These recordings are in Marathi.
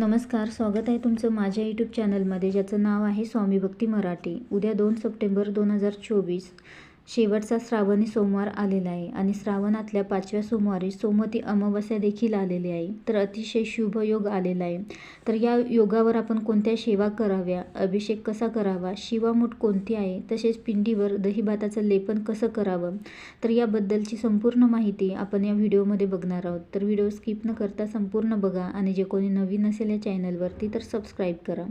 नमस्कार स्वागत आहे तुमचं माझ्या यूट्यूब चॅनलमध्ये ज्याचं नाव आहे स्वामी भक्ती मराठी. उद्या दोन सप्टेंबर दोन हजार चोवीस. शेवटचा श्रावणी सोमवार आलेला आहे आणि श्रावणातल्या पाचव्या सोमवारी सोमती अमावस्या देखील आलेली आहे. तर अतिशय शुभ योग आलेला आहे. तर या योगावर आपण कोणत्या सेवा कराव्या? अभिषेक कसा करावा? शिवामूठ कोणती आहे? तसेच पिंडीवर दहीभाताचं लेपन कसं करावं? तर याबद्दलची संपूर्ण माहिती आपण या व्हिडिओमध्ये बघणार आहोत. तर व्हिडिओ स्किप न करता संपूर्ण बघा आणि जे कोणी नवीन असेल या चॅनलवरती तर सबस्क्राईब करा.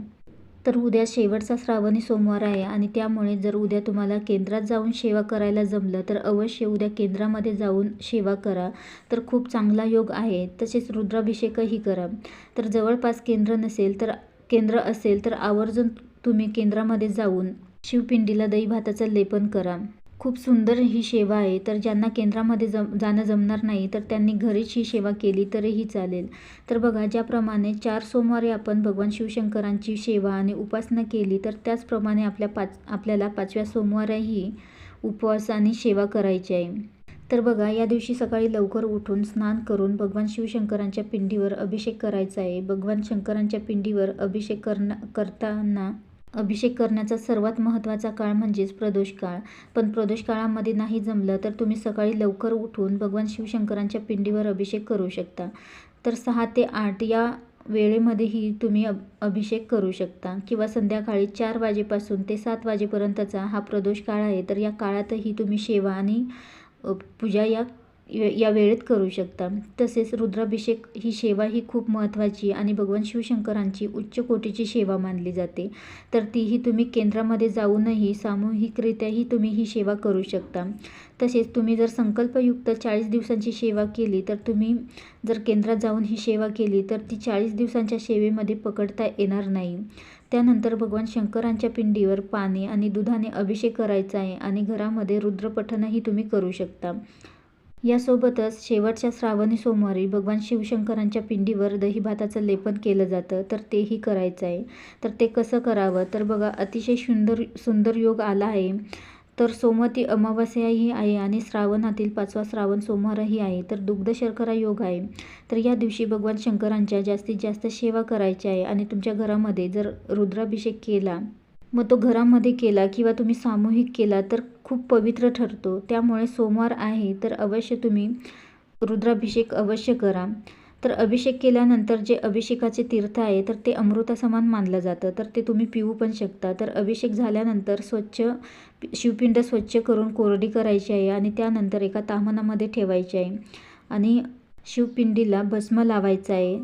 तर उद्या शेवटचा श्रावणी सोमवार आहे आणि त्यामुळे जर उद्या तुम्हाला केंद्रात जाऊन सेवा करायला जमलं तर अवश्य उद्या केंद्रामध्ये जाऊन सेवा करा. तर खूप चांगला योग आहे. तसेच रुद्राभिषेकही करा. तर जवळपास केंद्र नसेल तर केंद्र असेल तर आवर्जून तुम्ही केंद्रामध्ये जाऊन शिवपिंडीला दही भाताचं लेपन करा. खूप सुंदर ही सेवा आहे. तर ज्यांना केंद्रामध्ये जम जाणं जमणार नाही तर त्यांनी घरीच ही सेवा केली तरीही चालेल. तर बघा ज्याप्रमाणे चार सोमवारी आपण भगवान शिवशंकरांची सेवा आणि उपासना केली तर त्याचप्रमाणे आपल्या पाच आपल्याला पाचव्या सोमवारही उपवास आणि सेवा करायची आहे. तर बघा या दिवशी सकाळी लवकर उठून स्नान करून भगवान शिवशंकरांच्या पिंडीवर अभिषेक करायचा आहे. भगवान शंकरांच्या पिंडीवर अभिषेक करना करताना अभिषेक करण्याचा सर्वात महत्त्वाचा काळ म्हणजेच प्रदोष काळ पण प्रदोष काळामध्ये नाही जमलं तर तुम्ही सकाळी लवकर उठून भगवान शिवशंकरांच्या पिंडीवर अभिषेक करू शकता. तर सहा ते आठ या वेळेमध्येही तुम्ही अब अभिषेक करू शकता. किंवा संध्याकाळी चार वाजेपासून ते सात वाजेपर्यंतचा हा प्रदोष काळ आहे. तर या काळातही तुम्ही सेवा आणि पूजा या या वेळेत करू शकता. तसेच रुद्राभिषेक ही सेवा ही खूप महत्त्वाची आणि भगवान शिवशंकरांची उच्च कोटीची सेवा मानली जाते. तर तीही तुम्ही केंद्रामध्ये जाऊनही सामूहिकरित्याही तुम्ही ही सेवा करू शकता. तसेच तुम्ही जर संकल्पयुक्त चाळीस दिवसांची सेवा केली तर तुम्ही जर केंद्रात जाऊन ही सेवा केली तर ती चाळीस दिवसांच्या सेवेमध्ये पकडता येणार नाही. त्यानंतर भगवान शंकरांच्या पिंडीवर पाणी आणि दुधाने अभिषेक करायचा आहे आणि घरामध्ये रुद्रपठणही तुम्ही करू शकता. यासोबतच शेवटच्या श्रावणी सोमवारी भगवान शिवशंकरांच्या पिंडीवर दहीभाताचं लेपन केलं जातं तर तेही करायचं आहे. तर ते कसं करावं? तर बघा अतिशय सुंदर सुंदर योग आला आहे. तर सोमवती अमावस्याही आहे आणि श्रावणातील पाचवा श्रावण सोमवारही आहे. तर दुग्ध शर्करा योग आहे. तर या दिवशी भगवान शंकरांच्या जास्तीत जास्त सेवा करायची आहे आणि तुमच्या घरामध्ये जर रुद्राभिषेक केला मग तो घरामध्ये केला किंवा तुम्ही सामूहिक केला तर खूप पवित्र ठरतो. त्यामुळे सोमवार आहे तर अवश्य तुम्ही रुद्राभिषेक अवश्य करा. तर अभिषेक केल्यानंतर जे अभिषेकाचे तीर्थ आहे तर ते अमृतासमान मानलं जातं. तर ते तुम्ही पिऊ पण शकता. तर अभिषेक झाल्यानंतर स्वच्छ शिवपिंड स्वच्छ करून कोरडी करायची आहे आणि त्यानंतर एका तामनामध्ये ठेवायची आहे. आणि शिवपिंडीला भस्म लावायचं आहे.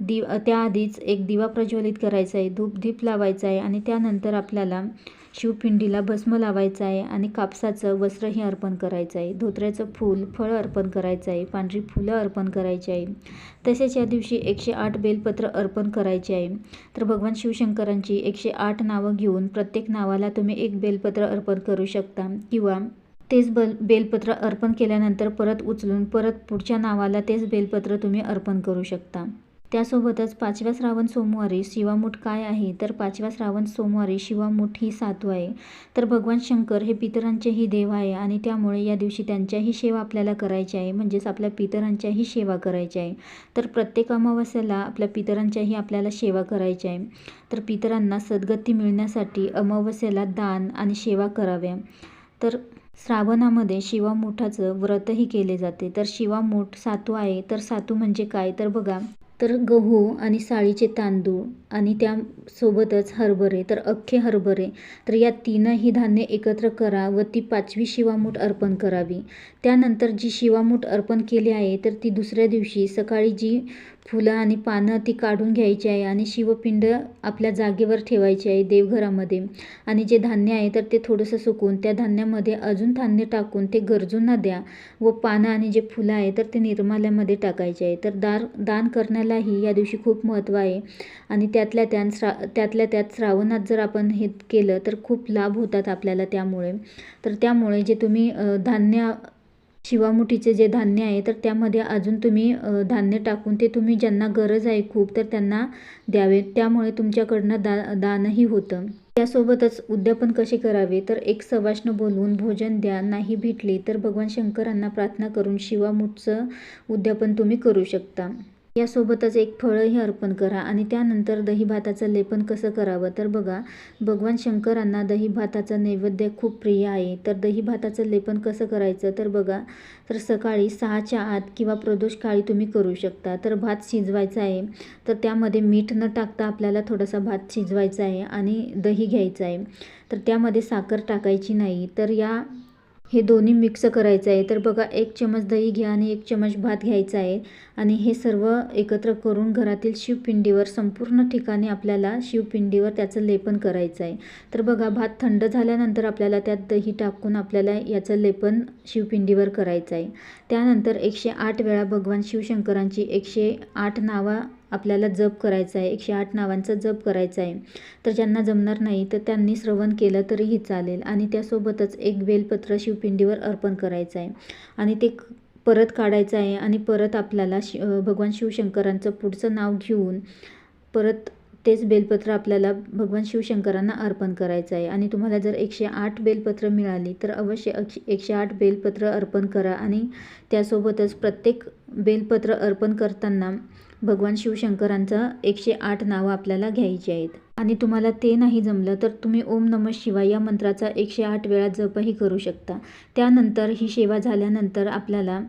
दिव त्याआधीच एक दिवा प्रज्वलित करायचा आहे. धूप दीप लावायचा आहे आणि त्यानंतर आपल्याला शिवपिंडीला भस्म लावायचं आहे आणि कापसाचं वस्त्रही अर्पण करायचं आहे. धोत्र्याचं फूल फळं अर्पण करायचं आहे. पांढरी फुलं अर्पण करायची आहे. तसेच या दिवशी एकशे आठ बेलपत्र अर्पण करायचे आहे. तर भगवान शिवशंकरांची एकशे आठ नावं घेऊन प्रत्येक नावाला तुम्ही एक बेलपत्र अर्पण करू शकता. किंवा तेच बल बेलपत्र अर्पण केल्यानंतर परत उचलून परत पुढच्या नावाला तेच बेलपत्र तुम्ही अर्पण करू शकता. त्यासोबतच पाचव्या श्रावण सोमवारी शिवामूठ काय आहे? तर पाचव्या श्रावण सोमवारी शिवामूठ ही सातू आहे. तर भगवान शंकर हे पितरांचेही देव आहे आणि त्यामुळे या दिवशी त्यांच्याही सेवा आपल्याला करायची आहे. म्हणजेच आपल्या पितरांच्याही सेवा करायची आहे. तर प्रत्येक अमावस्याला आपल्या पितरांच्याही आपल्याला सेवा करायची आहे. तर पितरांना सद्गती मिळण्यासाठी अमावस्याला दान आणि सेवा कराव्या तर श्रावणामध्ये शिवामूठाचं व्रतही केले जाते. तर शिवामूठ सातू आहे. तर सातू म्हणजे काय? तर बघा तर गहू आणि साळीचे तांदूळ आणि त्यासोबतच हरभरे तर अख्खे हरभरे. तर या तीनही धान्य एकत्र करा व ती पाचवी शिवामूठ अर्पण करावी. त्यानंतर जी शिवामूठ अर्पण केली आहे तर ती दुसऱ्या दिवशी सकाळी जी फुलं आणि पानं ती काढून घ्यायची आहे आणि शिवपिंड आपल्या जागेवर ठेवायची आहे देवघरामध्ये. आणि जे धान्य आहे तर ते थोडंसं सुकून त्या धान्यामध्ये अजून धान्य टाकून ते गरजूंना द्या व पानं आणि जे फुलं आहे तर ते निर्माल्यामध्ये टाकायचे आहे. तर दार दान करण्यालाही या दिवशी खूप महत्त्व आहे. आणि त्यातल्या त्या श्रा त्यातल्या त्यात श्रावणात जर आपण हे केलं तर खूप लाभ होतात आपल्याला त्यामुळे. तर त्यामुळे जे तुम्ही धान्य शिवामुठीचे जे धान्य आहे तर त्यामध्ये अजून तुम्ही धान्य टाकून ते तुम्ही ज्यांना गरज आहे खूप तर त्यांना द्यावे. त्यामुळे तुमच्याकडनं दा दानही होतं. त्यासोबतच उद्यापन कसे करावे? तर एक सवाष्ण बोलवून भोजन द्या नाही भेटले तर भगवान शंकरांना प्रार्थना करून शिवामुठचं उद्यापन तुम्ही करू शकता. यासोबतच एक फळंही अर्पण करा आणि त्यानंतर दही भाताचं लेपन कसं करावं? तर बघा भगवान शंकरांना दहीभाताचा नैवेद्य खूप प्रिय आहे. तर दही भाताचं लेपन कसं करायचं? तर बघा तर सकाळी सहाच्या आत किंवा प्रदोष काळी तुम्ही करू शकता. तर भात शिजवायचा आहे. तर त्यामध्ये मीठ न टाकता आपल्याला थोडासा भात शिजवायचा आहे आणि दही घ्यायचं आहे. तर त्यामध्ये साखर टाकायची नाही. तर या हे दोन्ही मिक्स करायचं आहे. तर बघा एक चमच दही घ्या आणि एक चमच भात घ्यायचा आहे. आणि हे सर्व एकत्र करून घरातील शिवपिंडीवर संपूर्ण ठिकाणी आपल्याला शिवपिंडीवर त्याचं लेपन करायचं आहे. तर बघा भात थंड झाल्यानंतर आपल्याला त्यात दही टाकून आपल्याला याचं लेपन शिवपिंडीवर करायचं आहे. त्यानंतर एकशे आठ वेळा भगवान शिवशंकरांची एकशे आठ नावा आपल्याला जप करायचा आहे एकशे आठ नावांचा जप करायचा आहे. तर ज्यांना जमणार नाही तर त्यांनी श्रवण केलं तरीही चालेल. आणि त्यासोबतच एक बेलपत्र शिवपिंडीवर अर्पण करायचं आहे. आणि ते परत काढायचं आहे आणि परत आपल्याला शि भगवान शिवशंकरांचं पुढचं नाव घेऊन परत तेच बेलपत्र आपल्याला भगवान शिवशंकरांना अर्पण करायचं आहे. आणि तुम्हाला जर एकशे आठ बेलपत्र मिळाली तर अवश्य एकशे आठ बेलपत्र अर्पण करा. आणि त्यासोबतच प्रत्येक बेलपत्र अर्पण करताना भगवान शिवशंकरांचं एकशे आठ नावं आपल्याला घ्यायची आहेत. आणि तुम्हाला ते नाही जमलं तर तुम्ही ओम नम शिवाय या मंत्राचा एकशे आठ वेळा जपही करू शकता. त्यानंतर ही सेवा झाल्यानंतर आपल्याला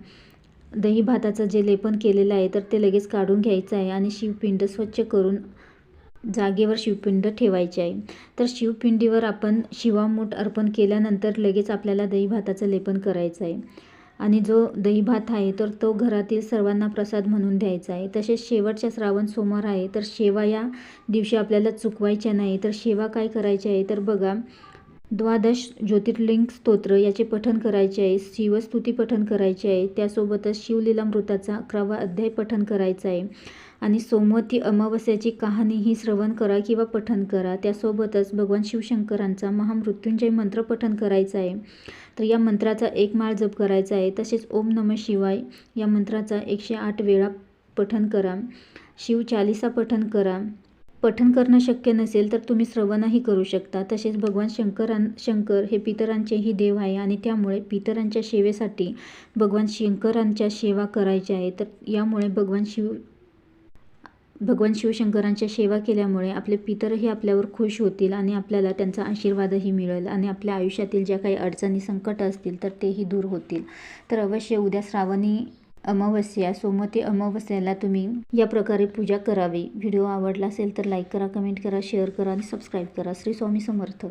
दही भाताचं जे लेपन केलेलं आहे तर ते लगेच काढून घ्यायचं आहे आणि शिवपिंड स्वच्छ करून जागेवर शिवपिंड ठेवायचे आहे. तर शिवपिंडीवर आपण शिवामूठ अर्पण केल्यानंतर लगेच आपल्याला दही भाताचं लेपन करायचं आहे. आणि जो दहीभात आहे तर तो घरातील सर्वांना प्रसाद म्हणून द्यायचा आहे. तसेच शेवटच्या श्रावण सोमवार आहे तर शेवा या दिवशी आपल्याला चुकवायच्या नाही. तर शेवा काय करायची आहे? तर बघा द्वादश ज्योतिर्लिंग स्तोत्र याचे पठन करायचे आहे. शिवस्तुती पठन करायचे आहे. त्यासोबतच शिवलीलामृताचा अकरावा अध्याय पठन करायचा आहे. आणि सोमवती अमावस्याची कहाणी ही श्रवण करा किंवा पठन करा. त्यासोबतच भगवान शिवशंकरांचा महामृत्युंजय मंत्र पठन करायचा आहे. तर या मंत्राचा एक माळ जप करायचा आहे. तसेच ओम नम शिवाय या मंत्राचा एकशे आठ वेळा पठन करा. शिवचालिसा पठन करा. पठन करणं शक्य नसेल तर तुम्ही श्रवणही करू शकता. तसेच भगवान शंकरां शंकर हे पितरांचेही देव आहे आणि त्यामुळे पितरांच्या सेवेसाठी भगवान शंकरांच्या सेवा करायच्या आहे तर यामुळे भगवान शिव भगवान शिवशंकरांच्या सेवा केल्यामुळे आपले पितरही आपल्यावर खुश होतील आणि आपल्याला त्यांचा आशीर्वादही मिळेल आणि आपल्या आयुष्यातील ज्या काही अडचणी संकट असतील तर तेही दूर होतील. तर अवश्य उद्या श्रावणी अमावस्या सोमवती अमावस्याला तुम्ही या प्रकारे पूजा करावी. व्हिडिओ आवडला असेल तर लाईक करा कमेंट करा शेअर करा आणि सबस्क्राईब करा. श्री स्वामी समर्थ.